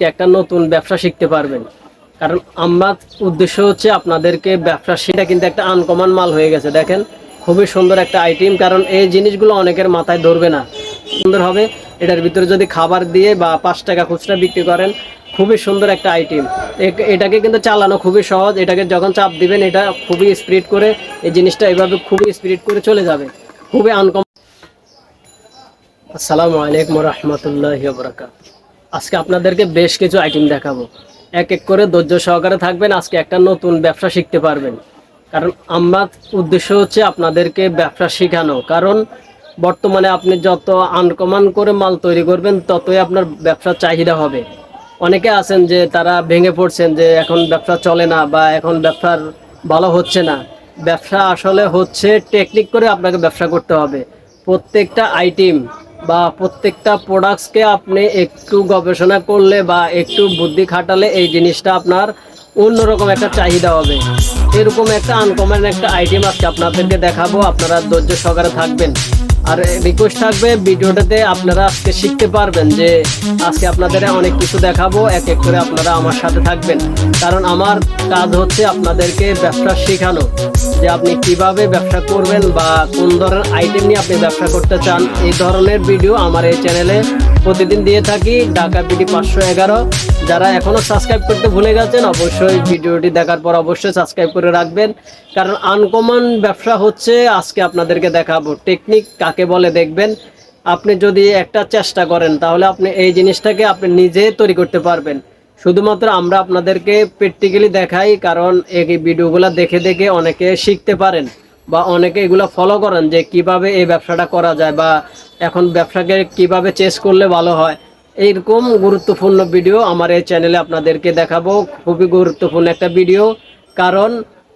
আজকে একটা নতুন ব্যবসা শিখতে পারবেন। কারণ আমার উদ্দেশ্য হচ্ছে আপনাদেরকে ব্যবসা সেটা কিন্তু একটা আনকমন মাল হয়ে গেছে। দেখেন, খুবই সুন্দর একটা আইটেম কারণ এই জিনিসগুলো অনেকের মাথায় ধরবে না। সুন্দর হবে, এটার ভিতরে যদি খাবার দিয়ে বা পাঁচ টাকা খুচরা বিক্রি করেন, খুবই সুন্দর একটা আইটেম এটাকে কিন্তু চালানো খুবই সহজ, এটাকে যখন চাপ দিবেন, এটা খুবই স্পিড করে এই জিনিসটা এভাবে খুবই স্পিড করে চলে যাবে। খুবই আনকম আসসালামু আলাইকুম রহমতুল্লাহ বরাকাত আজকে আপনাদেরকে বেশ কিছু আইটেম দেখাবো। এক এক করে ধৈর্য সহকারে থাকবেন, আজকে একটা নতুন ব্যবসা শিখতে পারবেন। কারণ আমার উদ্দেশ্য হচ্ছে আপনাদেরকে ব্যবসা শেখানো। কারণ বর্তমানে আপনি যত আনকমান করে মাল তৈরি করবেন, ততই আপনার ব্যবসার চাহিদা হবে। অনেকে আছেন যে তারা ভেঙে পড়ছেন যে এখন ব্যবসা চলে না বা এখন ব্যবসার ভালো হচ্ছে না। ব্যবসা আসলে হচ্ছে টেকনিক করে আপনাকে ব্যবসা করতে হবে। প্রত্যেকটা আইটেম বা প্রত্যেকটা প্রোডাক্টসকে আপনি একটু গবেষণা করলে বা একটু বুদ্ধি খাটালে এই জিনিসটা আপনার অন্যরকম একটা চাহিদা হবে। এরকম একটা আনকমন একটা আইটেম আজকে আপনাদেরকে দেখাবো। আপনারা ধৈর্য সহকারে থাকবেন। আর রিকোয়েস্ট থাকবে ভিডিওটাতে আপনারা আজকে শিখতে পারবেন যে আজকে আপনাদের অনেক কিছু দেখাবো, এক এক করে আপনারা আমার সাথে থাকবেন। কারণ আমার কাজ হচ্ছে আপনাদেরকে ব্যবসা শেখানো, যে আপনি কীভাবে ব্যবসা করবেন বা কোন ধরনের আইটেম নিয়ে আপনি ব্যবসা করতে চান, এই ধরনের ভিডিও আমার এই চ্যানেলে প্রতিদিন দিয়ে থাকি ঢাকা পিডি পাঁচশো এগারো। যারা এখনও সাবস্ক্রাইব করতে ভুলে গেছেন, অবশ্যই ভিডিওটি দেখার পর অবশ্যই সাবস্ক্রাইব করে রাখবেন। কারণ আনকমন ব্যবসা হচ্ছে, আজকে আপনাদেরকে দেখাবো। টেকনিক কাকে বলে দেখবেন? আপনি যদি একটা চেষ্টা করেন, তাহলে আপনি এই জিনিসটাকে আপনি নিজে তৈরি করতে পারবেন। শুধুমাত্র আমরা আপনাদেরকে প্র্যাকটিক্যালি দেখাই, কারণ এই ভিডিওগুলো দেখে দেখে অনেকে শিখতে পারেন। বা অনেকে এগুলো ফলো করেন যে কীভাবে এই ব্যবসাটা করা যায় বা এখন ব্যবসাকে কীভাবে চেস করলে ভালো হয়। এইরকম গুরুত্বপূর্ণ ভিডিও আমার এই চ্যানেলে আপনাদেরকে দেখাবো। খুবই গুরুত্বপূর্ণ একটা ভিডিও কারণ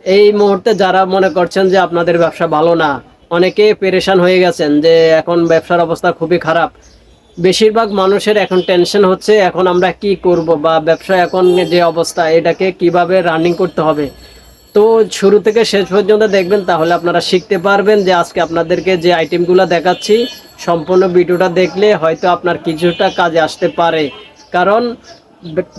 এই মুহূর্তে যারা মনে করছেন যে আপনাদের ব্যবসা ভালো না, অনেকে পেরেশান হয়ে গেছেন যে এখন ব্যবসার অবস্থা খুবই খারাপ। বেশিরভাগ মানুষের এখন টেনশন হচ্ছে, এখন আমরা কি করব বা ব্যবসা এখন যে অবস্থা, এটাকে কীভাবে রানিং করতে হবে। তো শুরু থেকে শেষ পর্যন্ত দেখবেন, তাহলে আপনারা শিখতে পারবেন যে আজকে আপনাদেরকে যে আইটেমগুলো দেখাচ্ছি, সম্পূর্ণ ভিডিওটা দেখলে হয়তো আপনার কিছুটা কাজে আসতে পারে। কারণ,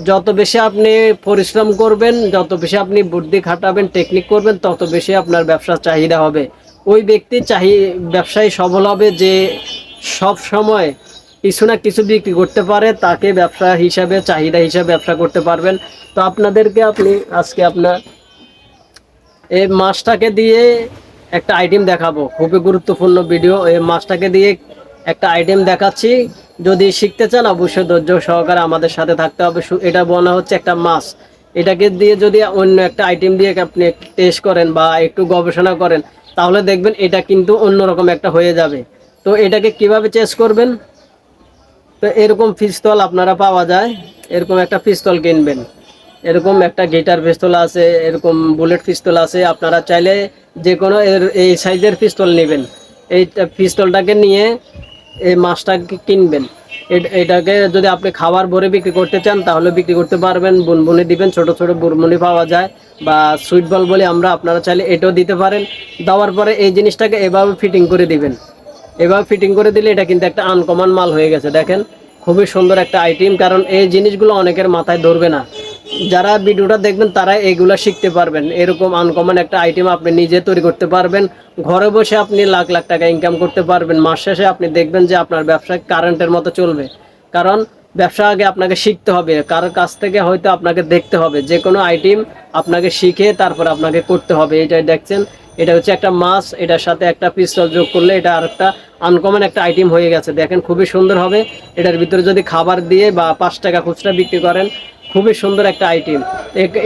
যত বেশি আপনি পরিশ্রম করবেন, যত বেশি আপনি বুদ্ধি খাটাবেন টেকনিক করবেন, তত বেশি আপনার ব্যবসার চাহিদা হবে। ওই ব্যক্তি চাহি, ব্যবসায়ী সফল হবে যে সব সময় কিছু না কিছু বিক্রি করতে পারে, তাকে ব্যবসা হিসাবে, চাহিদা হিসাবে ব্যবসা করতে পারবেন। তো আপনাদেরকে আপনি, আজকে আপনার এই মাছটাকে দিয়ে একটা আইটেম দেখাবো। খুবই গুরুত্বপূর্ণ ভিডিও এই মাছটাকে দিয়ে একটা আইটেম দেখাচ্ছি। যদি শিখতে চান, অবশ্যই ধৈর্য সহকারে আমাদের সাথে থাকতে হবে। এটা বলা হচ্ছে একটা মাছ। এটাকে দিয়ে যদি অন্য একটা আইটেম দিয়ে আপনি টেস্ট করেন বা একটু গবেষণা করেন, তাহলে দেখবেন এটা কিন্তু অন্যরকম একটা হয়ে যাবে। তো এটাকে কীভাবে চেস করবেন? তো এরকম পিস্তল আপনারা পাওয়া যায়। এরকম একটা পিস্তল কিনবেন। এরকম একটা গিটার পিস্তল আছে, এরকম বুলেট পিস্তল আছে। আপনারা চাইলে যে কোনো এর, এই সাইজের পিস্তল নেবেন। এই পিস্তলটাকে নিয়ে এই মাছটাকে কিনবেন। এটাকে যদি আপনি খাবার ভরে বিক্রি করতে চান, তাহলে বিক্রি করতে পারবেন। বুনবুনি দিবেন, ছোট ছোট বুনবুনি পাওয়া যায়। বা সুইট বল বলে আমরা, আপনারা চাইলে এটাও দিতে পারেন। দেওয়ার পরে এই জিনিসটাকে এভাবে ফিটিং করে দিবেন। এভাবে ফিটিং করে দিলে এটা কিন্তু একটা আনকমন মাল হয়ে গেছে, দেখেন। খুবই সুন্দর একটা আইটেম, কারণ এই জিনিসগুলো অনেকের মাথায় ধরবে না। যারা ভিডিওটা দেখবেন, তারা এগুলা শিখতে পারবেন। এরকম আনকমন একটা আইটেম আপনি নিজে তৈরি করতে পারবেন। ঘরে বসে আপনি লাখ লাখ টাকা ইনকাম করতে পারবেন। মাস শেষে আপনি দেখবেন যে আপনার ব্যবসা কারেন্টের মতো চলবে। কারণ ব্যবসা আগে আপনাকে শিখতে হবে। কারোর কাছ থেকে হয়তো আপনাকে দেখতে হবে। যে কোনো আইটেম আপনাকে শিখে তারপর আপনাকে করতে হবে। এটাই দেখছেন? এটা হচ্ছে একটা মাছ। এটার সাথে একটা পিস্তল যোগ করলে এটা আর একটা আনকমন একটা আইটেম হয়ে গেছে। দেখেন, খুবই সুন্দর হবে। এটার ভিতরে যদি খাবার দিয়ে বা পাঁচ টাকা খুচরা বিক্রি করেন খুবই সুন্দর একটা আইটেম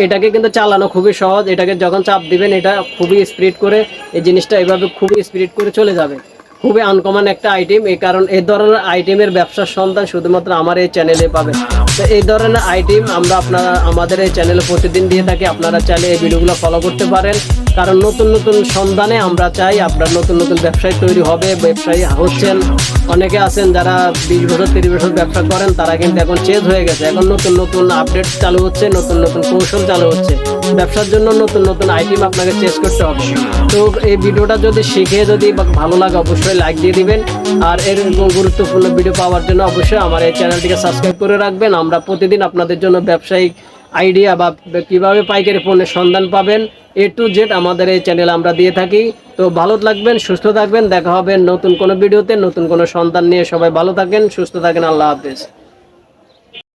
এটাকে কিন্তু চালানো খুবই সহজ। এটাকে যখন চাপ দিবেন, এটা খুবই স্প্রিড করে এই জিনিসটা এভাবে খুবই স্প্রিড করে চলে যাবে। খুবই আনকমন একটা আইটেম এই কারণ এই ধরনের আইটেমের ব্যবসার সন্ধান শুধুমাত্র আমার এই চ্যানেলে পাবে। তো এই ধরনের আইটেম আমরা আপনারা, আমাদের এই চ্যানেলে প্রতিদিন দিয়ে থাকি, আপনারা চাইলে এই ভিডিওগুলো ফলো করতে পারেন। কারণ নতুন নতুন সন্ধানে আমরা চাই, আপনার নতুন নতুন ব্যবসায়ী তৈরি হবে, ব্যবসায়ী হচ্ছেন। অনেকে আছেন যারা বিশ বছর, তিরিশ বছর ব্যবসা করেন, তারা কিন্তু এখন চেঞ্জ হয়ে গেছে। এখন নতুন নতুন আপডেট চালু হচ্ছে, নতুন নতুন কৌশল চালু হচ্ছে। ব্যবসার জন্য নতুন নতুন আইটেম আপনাকে চেস করতে হবে। তো এই ভিডিওটা যদি শিখে যদি ভালো লাগে, অবশ্যই লাইক দিয়ে দিবেন। আর এরকম গুরুত্বপূর্ণ ভিডিও পাওয়ার জন্য অবশ্যই আমার এই চ্যানেলটিকে সাবস্ক্রাইব করে রাখবেন। আমরা প্রতিদিন আপনাদের জন্য ব্যবসায়িক আইডিয়া বা কীভাবে পাইকারি পণ্যের সন্ধান পাবেন এ টু জেড আমাদের এই চ্যানেল আমরা দিয়ে থাকি। তো ভালো থাকবেন, সুস্থ থাকবেন। দেখা হবে নতুন কোনো ভিডিওতে নতুন কোনো সন্ধান নিয়ে। সবাই ভালো থাকেন, সুস্থ থাকেন। আল্লাহ হাফেজ।